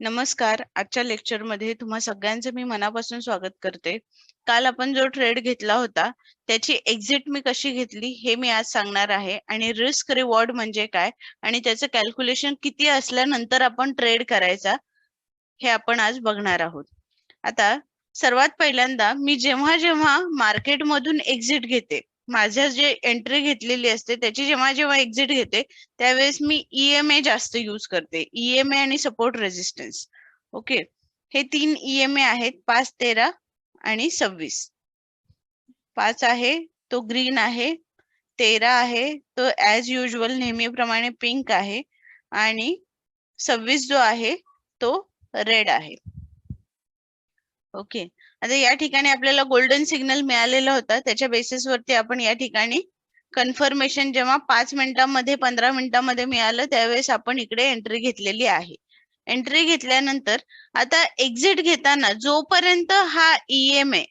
नमस्कार. आजच्या लेक्चरमध्ये तुम्हा सगळ्यांचं मी मनापासून स्वागत करते. काल आपण जो ट्रेड घेतला होता, त्याची एक्झिट मी कशी घेतली हे मी आज सांगणार आहे आणि रिस्क रिवॉर्ड म्हणजे काय आणि त्याचं कॅल्क्युलेशन किती असल्यानंतर आपण ट्रेड करायचा, हे आपण आज बघणार आहोत. आता सर्वात पहिल्यांदा मी जेव्हा-जेव्हा मार्केटमधून एक्झिट घेते, माझ्या जे एंट्री घेतलेली असते त्याची जेव्हा-जेव्हा एक्झिट घेते, त्यावेळेस मी ई जास्त युज करते. ईएमए आणि सपोर्ट रेझिस्टन्स. ओके. हे तीन ईएमए आहेत 5, 13 आणि 26. 5 आहे तो ग्रीन आहे. 13 आहे तो ॲज युजल नेहमीप्रमाणे पिंक आहे आणि 26 जो आहे तो रेड आहे. ओके. आता या ठिकाणी आपल्याला गोल्डन सिग्नल मिळालेला होता. त्याच्या बेसिसवरती आपण या ठिकाणी कन्फर्मेशन जेव्हा पाच मिनिटांमध्ये 15 मिनिटांमध्ये मिळालं त्यावेळेस आपण इकडे एंट्री घेतलेली आहे. एंट्री घेतल्यानंतर आता एक्झिट घेताना जोपर्यंत हा ईएमए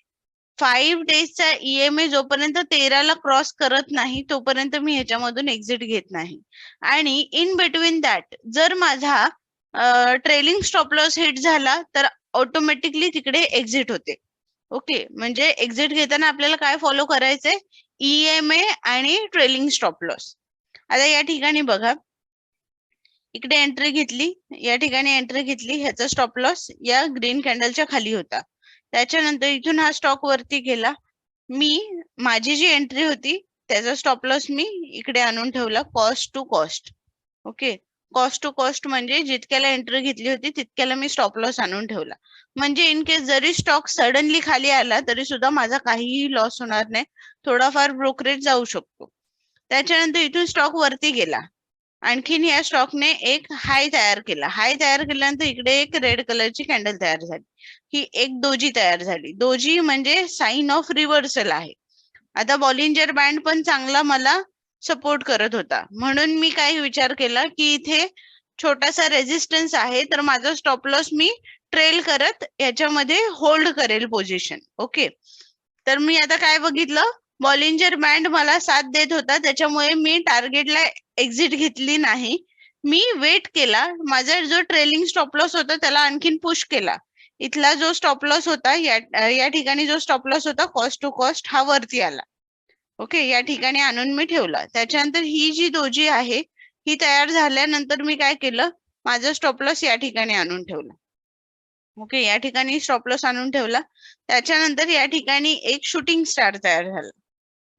फाईव्ह डेजचा ईएमए जोपर्यंत तेराला क्रॉस करत नाही तोपर्यंत मी ह्याच्यामधून एक्झिट घेत नाही. आणि इन बिटवीन दॅट जर माझा ट्रेलिंग स्टॉप लॉस हिट झाला तर ऑटोमॅटिकली तिकडे एक्झिट होते. ओके. म्हणजे एक्झिट घेताना आपल्याला काय फॉलो करायचंय? ईएमए आणि ट्रेलिंग स्टॉप लॉस. आता या ठिकाणी बघा. इकडे एंट्री घेतली, या ठिकाणी एंट्री घेतली. ह्याचा स्टॉप लॉस या ग्रीन कॅन्डलच्या खाली होता. त्याच्यानंतर इथून हा स्टॉक वरती गेला. मी माझी जी एंट्री होती त्याचा स्टॉप लॉस मी इकडे आणून ठेवला cost to cost. Okay. Cost to cost म्हणजे जितक्याला एंट्री घेतली होती तितक्याला मी स्टॉप लॉस आणून ठेवला. म्हणजे इन केस जरी स्टॉक सडनली खाली आला तरी सुद्धा माझा काहीही लॉस होणार नाही. थोडाफार ब्रोकरेज जाऊ शकतो. त्याच्यानंतर इथून स्टॉक वरती गेला. आणखीन या स्टॉकने एक हाय तयार केला. हाय तयार केल्यानंतर इकडे एक रेड कलरची कॅन्डल तयार झाली. ही एक दोजी तयार झाली. दोजी म्हणजे साइन ऑफ रिव्हर्सल आहे. आता बॉलिंजर बँड पण चांगला मला सपोर्ट करत होता. म्हणून मी काय विचार केला, की इथे छोटासा रेझिस्टन्स आहे तर माझा स्टॉप लॉस मी ट्रेल करत याच्यामध्ये होल्ड करेल पोझिशन. ओके. तर मी आता काय बघितलं बॉलिंजर बँड मला साथ देत होता त्याच्यामुळे मी टार्गेटला एक्झिट घेतली नाही. मी वेट केला. माझा जो ट्रेलिंग स्टॉप लॉस होता त्याला आणखीन पुश केला. इथला जो स्टॉप लॉस होता या या ठिकाणी जो स्टॉप लॉस होता कॉस्ट टू कॉस्ट हा वरती आला. ओके. या ठिकाणी आणून मी ठेवला. त्याच्यानंतर ही जी दोजी आहे ही तयार झाल्यानंतर मी काय केलं माझा स्टॉपलॉस या ठिकाणी आणून ठेवला. ओके. या ठिकाणी स्टॉपलॉस आणून ठेवला. त्याच्यानंतर या ठिकाणी एक शूटिंग स्टार तयार झाला.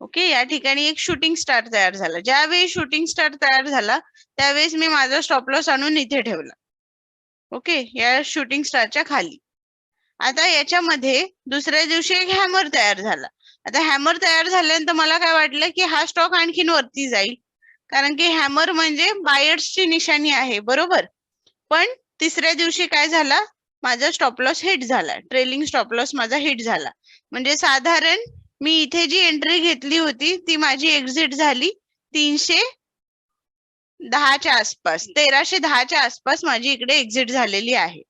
ओके. या ठिकाणी एक शूटिंग स्टार तयार झाला. ज्यावेळी शूटिंग स्टार तयार झाला त्यावेळेस मी माझा स्टॉप लॉस आणून इथे ठेवला. ओके. या शूटिंग स्टारच्या खाली. आता याच्यामध्ये दुसऱ्या दिवशी एक हॅमर तयार झाला. आता हॅमर तयार झाल्यानंतर मला काय वाटलं, की हा स्टॉक आणखीन वरती जाईल. कारण की हॅमर म्हणजे बायर्सची निशाणी आहे, बरोबर? पण तिसऱ्या दिवशी काय झाला माझा स्टॉप लॉस हिट झाला. ट्रेलिंग स्टॉप लॉस माझा हिट झाला. म्हणजे साधारण मी इथे जी एंट्री घेतली होती ती माझी एक्झिट झाली तीनशे दहाच्या आसपास. तेराशे दहाच्या आसपास माझी इकडे एक्झिट झालेली आहे.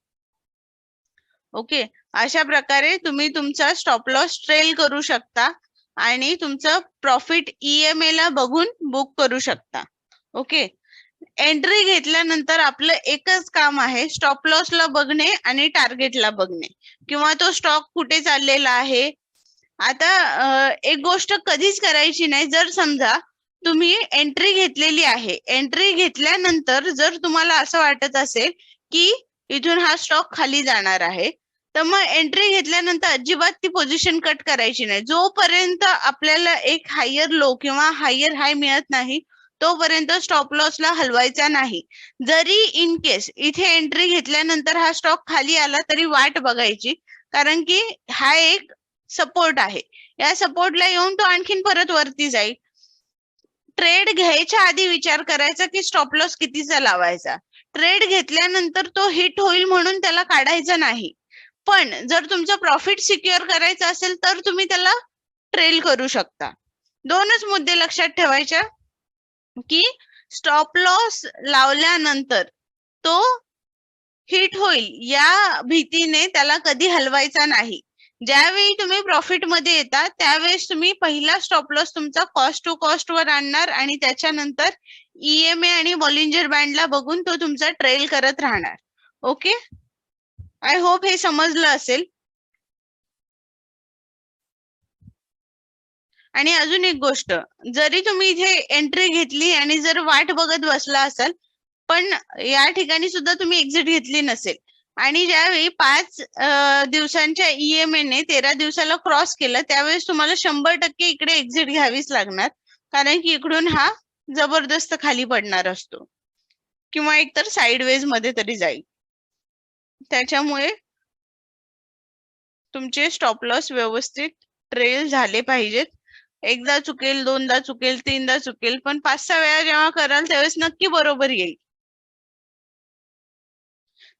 ओके. अशा प्रकारे तुम्ही तुमचा स्टॉप लॉस ट्रेल करू शकता आणि तुमचं प्रॉफिट ईएमए ला बघून बुक करू शकता. ओके. एंट्री घेतल्यानंतर आपलं एकच काम आहे स्टॉप लॉसला बघणे आणि टार्गेटला बघणे किंवा तो स्टॉक कुठे चाललेला आहे. आता एक गोष्ट कधीच करायची नाही जर समजा तुम्ही एंट्री घेतलेली आहे. एंट्री घेतल्यानंतर जर तुम्हाला असं वाटत असेल, की इथून हा स्टॉक खाली जाणार आहे. तर मग एंट्री घेतल्यानंतर अजिबात ती पोझिशन कट करायची नाही. जोपर्यंत आपल्याला एक हायर लो किंवा हायर हाय मिळत नाही तोपर्यंत स्टॉप लॉसला हलवायचा नाही. जरी इन केस इथे एंट्री घेतल्यानंतर हा स्टॉक खाली आला तरी वाट बघायची. कारण की हा एक सपोर्ट आहे. या सपोर्टला येऊन तो आणखीन परत वरती जाईल. ट्रेड घ्यायच्या आधी विचार करायचा की स्टॉप लॉस कितीचा लावायचा. ट्रेड घेतल्यानंतर तो हिट होईल म्हणून त्याला काढायचा नाही. पण जर तुमचं प्रॉफिट सिक्युअर करायचं असेल तर तुम्ही त्याला ट्रेल करू शकता. दोनच मुद्दे लक्षात ठेवायच्या की स्टॉप लॉस लावल्यानंतर तो हिट होईल या भीतीने त्याला कधी हलवायचा नाही. ज्यावेळी तुम्ही प्रॉफिटमध्ये येता त्यावेळेस तुम्ही पहिला स्टॉप लॉस तुमचा कॉस्ट टू कॉस्ट वर आणणार आणि त्याच्यानंतर ईएमए आणि बॉलिंजर बँडला बघून तो तुमचा ट्रेल करत राहणार. ओके. आय होप हे समजलं असेल. आणि अजून एक गोष्ट जरी तुम्ही इथे एंट्री घेतली आणि जर वाट बघत बसला असाल पण या ठिकाणी सुद्धा तुम्ही एक्झिट घेतली नसेल. आणि ज्यावेळी पाच दिवसांच्या ईएमए ने तेरा दिवसाला क्रॉस केलं त्यावेळेस तुम्हाला शंभर टक्के इकडे एक्झिट घ्यावीच लागणार. कारण की इकडून हा जबरदस्त खाली पडणार असतो. किंवा एकतर साईडवेजमध्ये तरी जाईल. त्याच्यामुळे तुमचे स्टॉप लॉस व्यवस्थित ट्रेल झाले पाहिजेत. एकदा चुकेल दोनदा चुकेल तीनदा चुकेल पण पाच सहा वेळा जेव्हा कराल त्यावेळेस नक्की बरोबर येईल.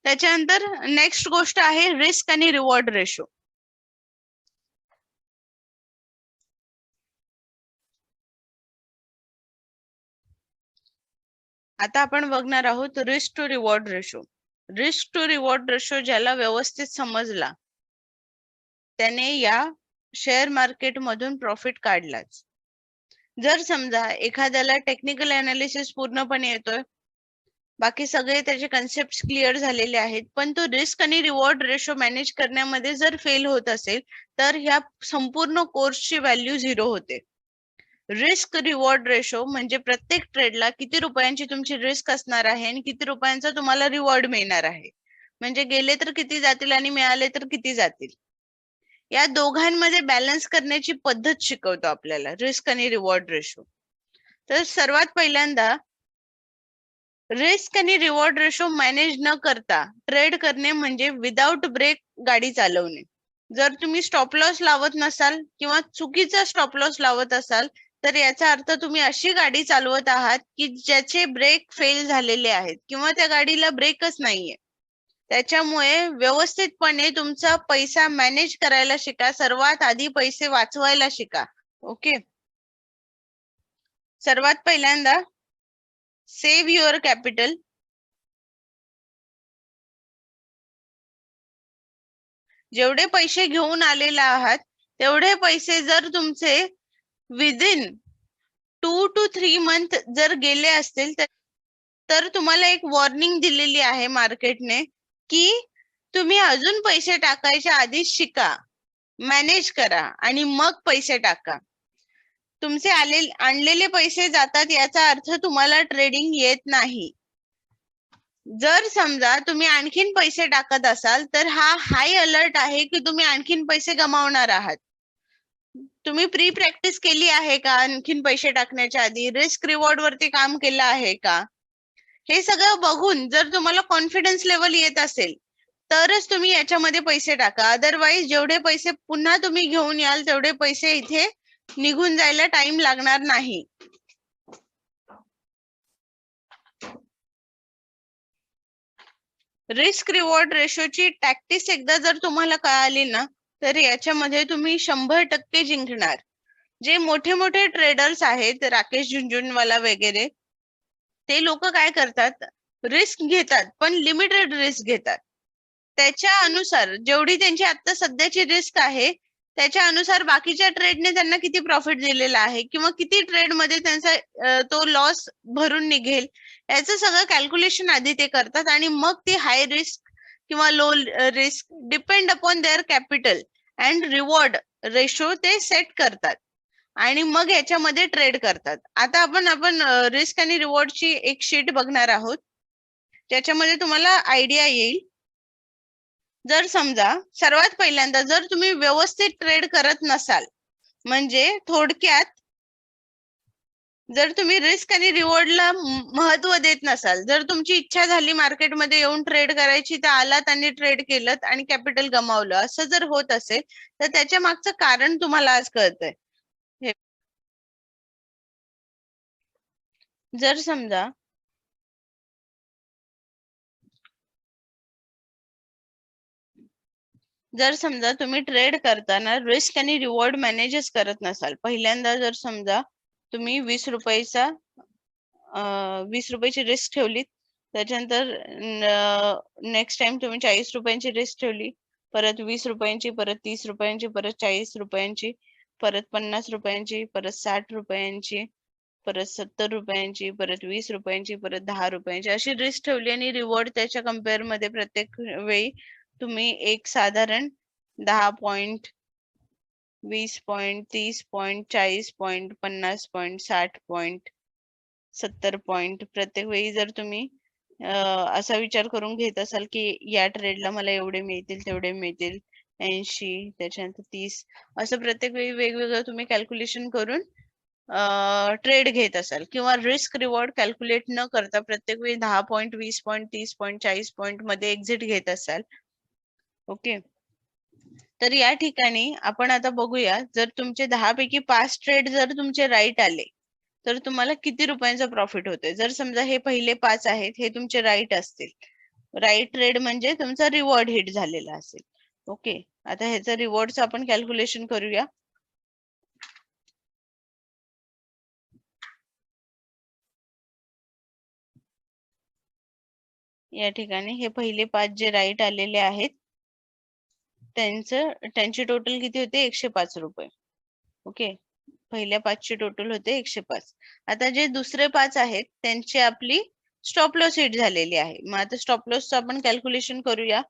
त्याच्यानंतर नेक्स्ट गोष्ट आहे रिस्क आणि रिवॉर्ड रेशो आता आपण बघणार आहोत risk to reward ratio risk to reward ratio ज्याला व्यवस्थित समजला त्याने या शेअर मार्केट मधून प्रॉफिट काढलाच. जर समजा एखाद्याला टेक्निकल अनालिसिस पूर्णपणे येतोय बाकी सगळे त्याचे कन्सेप्ट क्लिअर झालेले आहेत पण तो रिस्क आणि रिवॉर्ड रेशो मॅनेज करण्यामध्ये जर फेल होत असेल तर ह्या संपूर्ण कोर्सची व्हॅल्यू झिरो होते. रिस्क रिवॉर्ड रेशो म्हणजे प्रत्येक ट्रेडला किती रुपयांची तुमची रिस्क असणार आहे आणि किती रुपयांचा तुम्हाला रिवॉर्ड मिळणार आहे. म्हणजे गेले तर किती जातील आणि मिळाले तर किती जातील. या दोघांमध्ये बॅलन्स करण्याची पद्धत शिकवतो आपल्याला रिस्क आणि रिवॉर्ड रेशो तर सर्वात पहिल्यांदा रिस्क आणि रिवॉर्ड रेशो मॅनेज न करता ट्रेड करणे म्हणजे विदाउट ब्रेक गाडी चालवणे. जर तुम्ही स्टॉप लॉस लावत नसाल किंवा चुकीचा स्टॉप लॉस लावत असाल तर याचा अर्थ तुम्ही अशी गाडी चालवत आहात की ज्याचे ब्रेक फेल झालेले आहेत किंवा त्या गाडीला ब्रेकच नाहीये. त्याच्यामुळे व्यवस्थितपणे तुमचा पैसा मॅनेज करायला शिका. सर्वात आधी पैसे वाचवायला शिका. ओके? सर्वात पहिल्यांदा सेव्ह युअर कॅपिटल. जेवढे पैसे घेऊन आलेला आहात तेवढे पैसे जर तुमचे within two to three month जर गेले असतील तर तुम्हाला एक वॉर्निंग दिलेली आहे मार्केटने की तुम्ही अजून पैसे टाकायच्या आधी शिका मॅनेज करा आणि मग पैसे टाका. तुमचे आले आणलेले पैसे जातात याचा अर्थ तुम्हाला ट्रेडिंग येत नाही. जर समजा तुम्ही आणखीन पैसे टाकत असाल तर हा हाय अलर्ट आहे की तुम्ही आणखीन पैसे गमावणार आहात. तुम्ही प्री प्रॅक्टिस केली आहे का? आणखीन पैसे टाकण्याच्या आधी रिस्क रिवॉर्ड वरती काम केलं आहे का? हे सगळं बघून जर तुम्हाला कॉन्फिडन्स लेवल येत असेल तरच तुम्ही याच्यामध्ये पैसे टाका. अदरवाईज जेवढे पैसे पुन्हा तुम्ही घेऊन याल तेवढे पैसे इथे निघून जायला टाइम लागणार नाही. रिस्क रिवॉर्ड रेशोची टॅक्टिस एकदा जर तुम्हाला कळाली ना तर याच्यामध्ये तुम्ही शंभर टक्के जिंकणार. जे मोठे मोठे ट्रेडर्स आहेत राकेश झुंझुनवाला वगैरे ते लोक काय करतात? रिस्क घेतात पण लिमिटेड रिस्क घेतात. त्याच्या अनुसार जेवढी त्यांची आता सध्याची रिस्क आहे त्याच्या अनुसार बाकीच्या ट्रेडने त्यांना किती प्रॉफिट दिलेला आहे किंवा किती ट्रेडमध्ये त्यांचा तो लॉस भरून निघेल याचं सगळं कॅल्क्युलेशन आधी ते करतात आणि मग ती हाय रिस्क किंवा low risk depend upon their capital and reward ratio ते सेट करतात. आणि मग याच्यामध्ये ट्रेड करतात. आता आपण आपण रिस्क आणि रिवॉर्डची एक शीट बघणार आहोत. ज्याच्यामध्ये तुम्हाला आयडिया येईल. जर समजा सर्वात पहिल्यांदा जर तुम्ही व्यवस्थित ट्रेड करत नसाल म्हणजे थोडक्यात जर तुम्ही रिस्क आणि रिवॉर्डला महत्त्व देत नसाल जर तुमची इच्छा झाली मार्केटमध्ये येऊन ट्रेड करायची तर आलात आणि ट्रेड केलं आणि कॅपिटल गमावलं असं जर होत असेल तर त्याच्या मागचं कारण तुम्हाला आज कळतंय. जर समजा जर समजा तुम्ही ट्रेड करताना रिस्क आणि रिवॉर्ड मॅनेजच करत नसाल पहिल्यांदा जर समजा तुम्ही वीस रुपयाचा वीस रुपयाची रिस्क ठेवली त्याच्यानंतर नेक्स्ट टाइम तुम्ही चाळीस रुपयांची रिस्क ठेवली. परत वीस रुपयांची परत तीस रुपयांची परत चाळीस रुपयांची परत पन्नास रुपयांची परत साठ रुपयांची परत सत्तर रुपयांची परत वीस रुपयांची परत दहा रुपयांची. अशी रिस्क ठेवली आणि रिवॉर्ड त्याच्या कंपेअरमध्ये प्रत्येक वेळी तुम्ही एक साधारण दहा पॉइंट वीस पॉइंट तीस पॉइंट चाळीस पॉइंट पन्नास पॉइंट साठ पॉइंट सत्तर पॉइंट प्रत्येक वेळी जर तुम्ही असा विचार करून घेत असाल की या ट्रेडला मला एवढे मिळतील तेवढे मिळतील ऐंशी त्याच्यानंतर तीस असं प्रत्येक वेळी वेगवेगळं तुम्ही कॅल्क्युलेशन करून ट्रेड घेत असाल किंवा रिस्क रिवॉर्ड कॅल्क्युलेट न करता प्रत्येक वेळी दहा पॉईंट वीस पॉईंट तीस पॉईंट चाळीस पॉईंटमध्ये एक्झिट घेत असाल. ओके? तर या ठिकाणी आपण आता बघूया जर तुमचे दहा पैकी पाच ट्रेड जर तुमचे राईट आले तर तुम्हाला किती रुपयांचा प्रॉफिट होतोय? जर समजा हे पहिले पाच आहेत हे तुमचे राईट असतील. राईट ट्रेड म्हणजे तुमचा रिवॉर्ड हिट झालेला असेल. ओके आता ह्याचं रिवॉर्डचं आपण कॅल्क्युलेशन करूया. या ठिकाणी हे पहिले पाच जे राईट आलेले आहेत त्यांचं त्यांचे टोटल किती होते? एकशे पाच रुपये. ओके पहिल्या पाचचे टोटल होते एकशे पाच. आता जे दुसरे पाच आहेत त्यांची आपली स्टॉप लॉस हिट झालेली आहे. मग आता स्टॉप लॉसचं आपण कॅल्क्युलेशन करूया.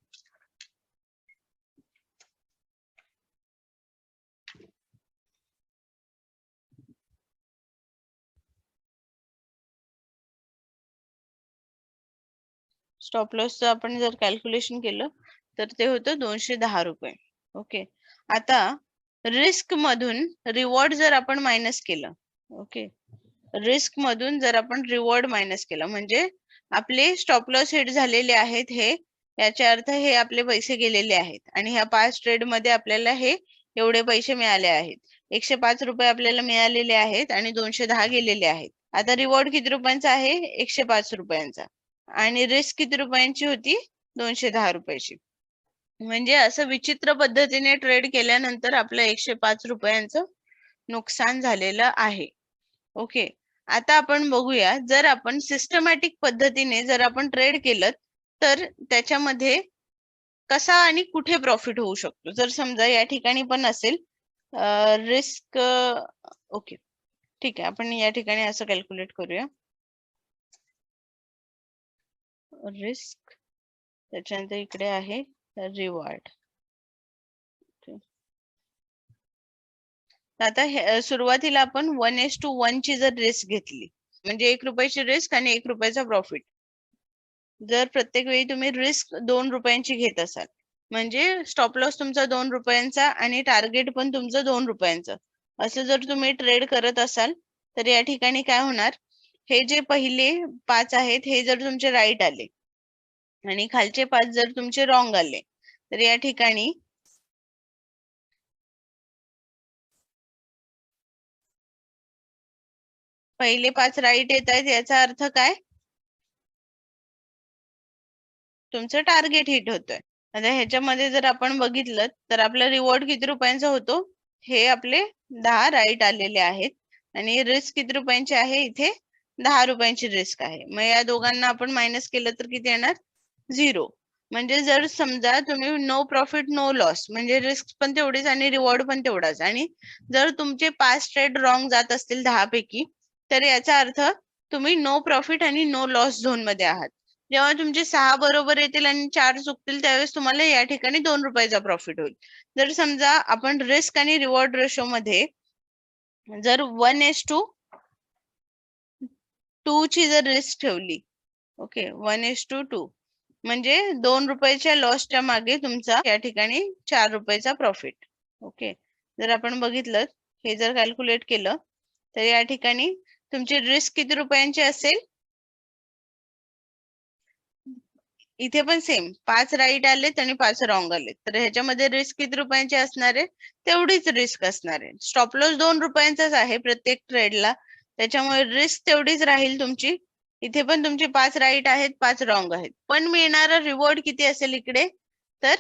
स्टॉप लॉसचं आपण जर कॅल्क्युलेशन केलं तर ते होतं दोनशे दहा रुपये. ओके. आता रिस्क मधून रिवॉर्ड जर आपण मायनस केलं ओके. रिस्क मधून जर आपण रिवॉर्ड मायनस केलं म्हणजे आपले स्टॉप लॉस हिट झालेले आहेत हे याचा अर्थ हे आपले पैसे गेलेले आहेत आणि ह्या पाच ट्रेडमध्ये आपल्याला हे एवढे पैसे मिळाले आहेत. एकशे पाच रुपये आपल्याला मिळालेले आहेत आणि दोनशे दहा गेलेले आहेत. आता रिवॉर्ड किती रुपयांचा आहे? एकशे पाच रुपयांचा. आणि रिस्क किती रुपयांची होती? दोनशे दहा रुपयाची. म्हणजे असं विचित्र पद्धतीने ट्रेड केल्यानंतर आपलं एकशे पाच रुपयांचं नुकसान झालेलं आहे. ओके आता आपण बघूया जर आपण सिस्टमॅटिक पद्धतीने जर आपण ट्रेड केलं तर त्याच्यामध्ये कसा आणि कुठे प्रॉफिट होऊ शकतो? जर समजा या ठिकाणी पण असेल रिस्क ओके ठीक आहे आपण या ठिकाणी असं कॅल्क्युलेट करूया. रिस्क त्याच्यानंतर इकडे आहे. रिवॉर्ड आता सुरुवातीला आपण वन एस टू वन ची जर रिस्क घेतली म्हणजे एक रुपयाची रिस्क आणि एक रुपयाचा प्रॉफिट जर प्रत्येक वेळी तुम्ही रिस्क दोन रुपयांची घेत असाल म्हणजे स्टॉप लॉस तुमचा दोन रुपयांचा आणि टार्गेट पण तुमचं दोन रुपयांचं. असं जर तुम्ही ट्रेड करत असाल तर या ठिकाणी काय होणार? हे जे पहिले पाच आहेत हे जर तुमचे राईट आले आणि खालचे पाच जर तुमचे रॉंग आले तर या ठिकाणी पहिले पाच राईट येत आहेत याचा अर्थ काय? तुमचं टार्गेट हिट होतोय. आता ह्याच्यामध्ये जर आपण बघितलं तर आपला रिवॉर्ड किती रुपयांचा होतो? हे आपले दहा राईट आलेले आहेत. आणि रिस्क किती रुपयांची आहे? इथे दहा रुपयांची रिस्क आहे. मग या दोघांना आपण मायनस केलं तर किती येणार? झिरो. म्हणजे जर समजा तुम्ही नो प्रॉफिट नो लॉस म्हणजे रिस्क पण तेवढीच आणि रिवॉर्ड पण तेवढाच. आणि जर तुमचे पाच ट्रेड रॉंग जात असतील दहा पैकी तर याचा अर्थ तुम्ही नो प्रॉफिट आणि नो लॉस झोनमध्ये आहात. जेव्हा तुमचे सहा बरोबर येतील आणि चार चुकतील त्यावेळेस तुम्हाला या ठिकाणी दोन रुपयाचा प्रॉफिट होईल. जर समजा आपण रिस्क आणि रिवॉर्ड रेशो मध्ये जर वन एस टू टू ची जर रिस्क ठेवली okay one is to two म्हणजे दोन रुपयाच्या लॉसच्या मागे तुमचा या ठिकाणी चार रुपयाचा प्रॉफिट ओके जर आपण बघितलं हे जर कॅल्क्युलेट केलं तर या ठिकाणी तुमची रिस्क किती रुपयांची असेल? इथे पण सेम पाच राईट आलेत आणि पाच रॉंग आलेत. तर ह्याच्यामध्ये रिस्क किती रुपयांची असणार आहे? तेवढीच रिस्क असणार आहे. स्टॉप लॉस दोन रुपयांचाच आहे प्रत्येक ट्रेडला त्याच्यामुळे रिस्क तेवढीच राहील तुमची. इथे पण तुमचे पाच राईट आहेत पाच रॉंग आहेत. पण मिळणारा रिवॉर्ड किती असेल इकडे? तर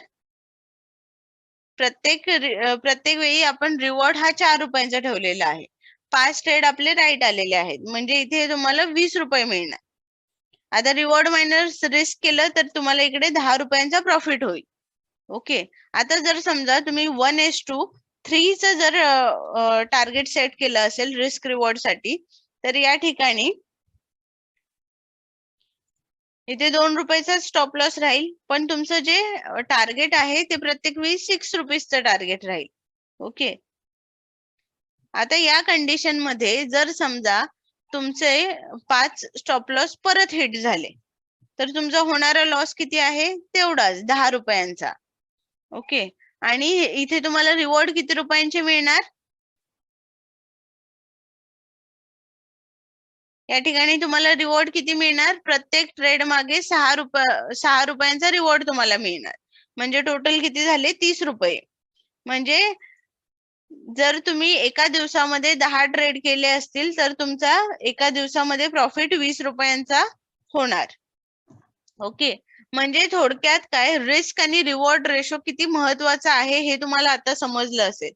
प्रत्येक प्रत्येक वेळी आपण रिवॉर्ड हा चार रुपयांचा ठेवलेला आहे. पाच ट्रेड आपले राईट आलेले आहेत. म्हणजे इथे तुम्हाला वीस रुपये मिळणार. आता रिवॉर्ड मायनस रिस्क केलं तर तुम्हाला इकडे दहा रुपयांचा प्रॉफिट होईल. ओके? आता जर समजा तुम्ही वन एस टू थ्रीचं जर टार्गेट सेट केलं असेल रिस्क रिवॉर्डसाठी तर या ठिकाणी इथे दोन रुपयाचा स्टॉप लॉस राहील पण तुमचं जे टार्गेट आहे ते प्रत्येक वेळी सिक्स रुपीजचं टार्गेट राहील. ओके आता या कंडिशनमध्ये जर समजा तुमचे पाच स्टॉप लॉस परत हिट झाले तर तुमचा होणारा लॉस किती आहे? तेवढाच दहा रुपयांचा. ओके आणि इथे तुम्हाला रिवॉर्ड किती रुपयांचे मिळणार? या ठिकाणी तुम्हाला रिवॉर्ड किती मिळणार? प्रत्येक ट्रेड मागे सहा रुपये सहा रुपयांचा रिवॉर्ड तुम्हाला मिळणार. म्हणजे टोटल किती झाले? तीस रुपये. म्हणजे जर तुम्ही एका दिवसामध्ये दहा ट्रेड केले असतील तर तुमचा एका दिवसामध्ये प्रॉफिट वीस रुपयांचा होणार. ओके? म्हणजे थोडक्यात काय? रिस्क आणि रिवॉर्ड रेशो किती महत्त्वाचा आहे हे तुम्हाला आता समजलं असेल.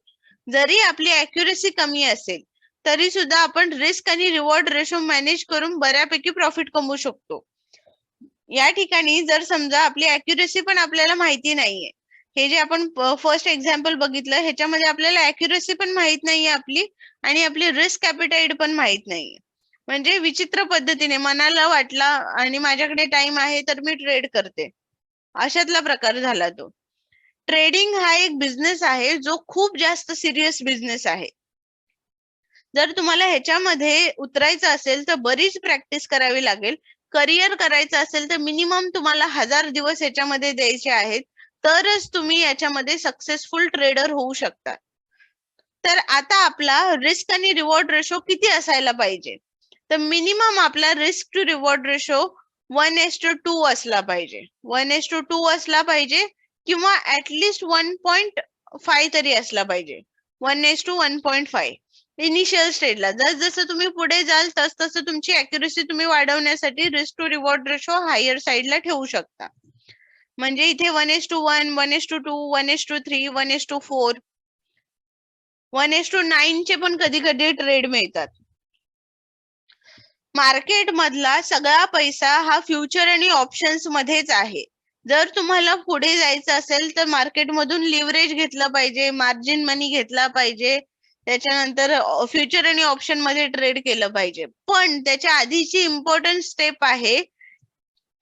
जरी आपली अॅक्युरेसी कमी असेल तरी सुद्धा आपण रिस्क आणि रिवॉर्ड रेशो मॅनेज करून बऱ्यापैकी प्रॉफिट कमवू शकतो. या ठिकाणी जर समजा आपली अॅक्युरेसी पण आपल्याला माहिती नाहीये. हे जे आपण फर्स्ट एक्झाम्पल बघितलं ह्याच्यामध्ये आपल्याला अॅक्युरेसी पण माहीत नाहीये आपली आणि आपली रिस्क कॅपिटाईड पण माहीत नाहीये. म्हणजे विचित्र पद्धतीने मनाला वाटला आणि माझ्याकडे टाइम आहे तर मी ट्रेड करते. अशातला प्रकार झाला तो. ट्रेडिंग हा एक बिझनेस आहे जो खूप जास्त सिरियस बिझनेस आहे. जर तुम्हाला ह्याच्यामध्ये उतरायचं असेल तर बरीच प्रॅक्टिस करावी लागेल. करिअर करायचं असेल तर मिनिमम तुम्हाला हजार दिवस ह्याच्यामध्ये द्यायचे आहेत. तरच तुम्ही याच्यामध्ये सक्सेसफुल ट्रेडर होऊ शकता. तर आता आपला रिस्क आणि रिवॉर्ड रेशो किती असायला पाहिजे? तर मिनिमम आपला risk to reward ratio one is to two असला पाहिजे. वन एस टू टू असला पाहिजे किंवा ऍटलिस्ट वन पॉइंट फाय तरी असला पाहिजे. One is to one point five initial स्टेजला जस जसं तुम्ही पुढे जाल तस तसं तुमची अॅक्युरेसी तुम्ही वाढवण्यासाठी risk to reward ratio higher साईडला ठेवू शकता. म्हणजे इथे one is to one one is to two one is to three one is to four one is to nine चे पण कधी कधी ट्रेड मिळतात. मार्केट मधला सगळा पैसा हा फ्युचर आणि ऑप्शन्स मध्येच आहे. जर तुम्हाला पुढे जायचं असेल तर मार्केटमधून लिव्हरेज घेतलं पाहिजे मार्जिन मनी घेतला पाहिजे त्याच्यानंतर फ्युचर आणि ऑप्शनमध्ये ट्रेड केलं पाहिजे. पण त्याच्या आधीची इम्पॉर्टंट स्टेप आहे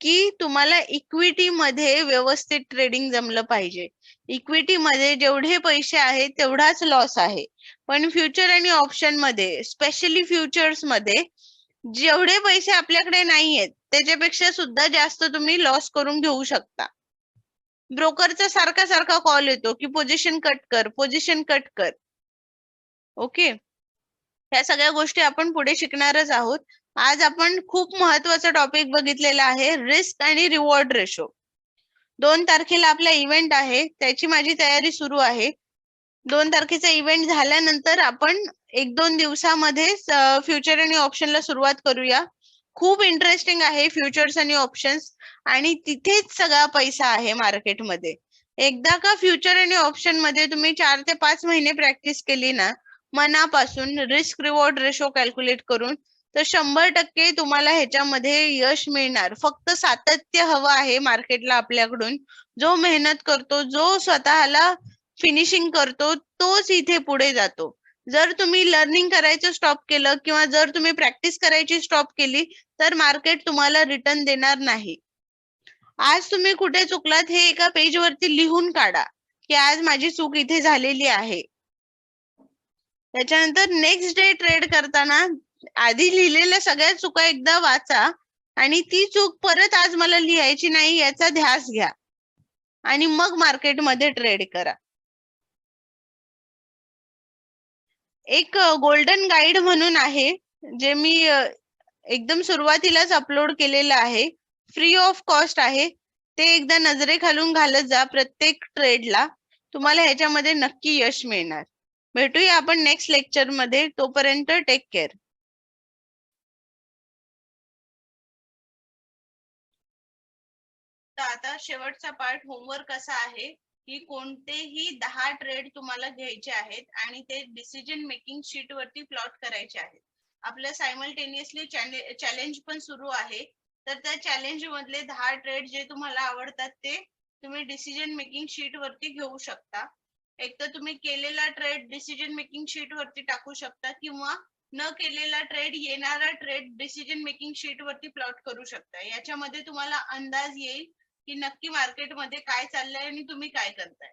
की तुम्हाला इक्विटी मध्ये व्यवस्थित ट्रेडिंग जमलं पाहिजे. इक्विटी मध्ये जेवढे पैसे आहेत तेवढाच लॉस आहे. पण फ्युचर आणि ऑप्शनमध्ये स्पेशली फ्युचर्समध्ये जेवढे पैसे आपल्याकडे नाही आहेत त्याच्यापेक्षा सुद्धा जास्त तुम्ही लॉस करून घेऊ शकता. ब्रोकरचा सारखा सारखा कॉल येतो की पोझिशन कट कर पोझिशन कट कर. ओके? ह्या सगळ्या गोष्टी आपण पुढे शिकणारच आहोत. आज आपण खूप महत्त्वाचा टॉपिक बघितलेला आहे रिस्क आणि रिवॉर्ड रेशो दोन तारखेला आपला इव्हेंट आहे त्याची माझी तयारी सुरू आहे. दोन तारखेचा इव्हेंट झाल्यानंतर आपण एक दोन दिवसामध्ये फ्युचर आणि ऑप्शनला सुरुवात करूया. खूप इंटरेस्टिंग आहे फ्युचर्स आणि ऑप्शन्स आणि तिथेच सगळा पैसा आहे मार्केटमध्ये एकदा का फ्युचर आणि ऑप्शनमध्ये तुम्ही चार ते पाच महिने प्रॅक्टिस केली ना मनापासून रिस्क रिवॉर्ड रेशो कॅल्क्युलेट करून तर शंभर टक्के तुम्हाला ह्याच्यामध्ये यश मिळणार. फक्त सातत्य हवं आहे मार्केटला आपल्याकडून. जो मेहनत करतो जो स्वतःला फिनिशिंग करतो तोच इथे पुढे जातो. जर तुम्ही लर्निंग करायचं स्टॉप केलं किंवा जर तुम्ही प्रॅक्टिस करायची स्टॉप केली तर मार्केट तुम्हाला रिटर्न देणार नाही. आज तुम्ही कुठे चुकलात हे एका पेजवरती लिहून काढा की आज माझी चूक इथे झालेली आहे. त्याच्यानंतर नेक्स्ट डे ट्रेड करताना आधी लिहिलेल्या सगळ्या चुका एकदा वाचा आणि ती चूक परत आज मला लिहायची नाही याचा ध्यास घ्या. आणि मग मार्केटमध्ये ट्रेड करा. एक गोल्डन गाईड म्हणून आहे जे मी एकदम सुरुवातीलाच अपलोड केलेलं आहे. फ्री ऑफ कॉस्ट आहे. ते एकदा नजरेखालून घालत जा प्रत्येक ट्रेडला तुम्हाला ह्याच्यामध्ये नक्की यश मिळणार. भेटूया आपण नेक्स्ट लेक्चरमध्ये. तोपर्यंत टेक केअर तर आता शेवटचा पार्ट होमवर्क असा आहे? की कोणतेही दहा ट्रेड तुम्हाला घ्यायचे आहेत आणि ते डिसिजन मेकिंग शीट वरती प्लॉट करायचे आहेत. आपलं सायमल्टेनियसली चॅलेंज पण सुरू आहे. तर त्या चॅलेंज मधले दहा ट्रेड जे तुम्हाला आवडतात ते तुम्ही डिसिजन मेकिंग शीट वरती घेऊ शकता. एक तर तुम्ही केलेला ट्रेड डिसिजन मेकिंग शीट वरती टाकू शकता किंवा न केलेला ट्रेड येणारा ट्रेड डिसिजन मेकिंग शीट वरती प्लॉट करू शकता. याच्यामध्ये तुम्हाला अंदाज येईल की नक्की मार्केटमध्ये काय चाललंय आणि तुम्ही काय करताय.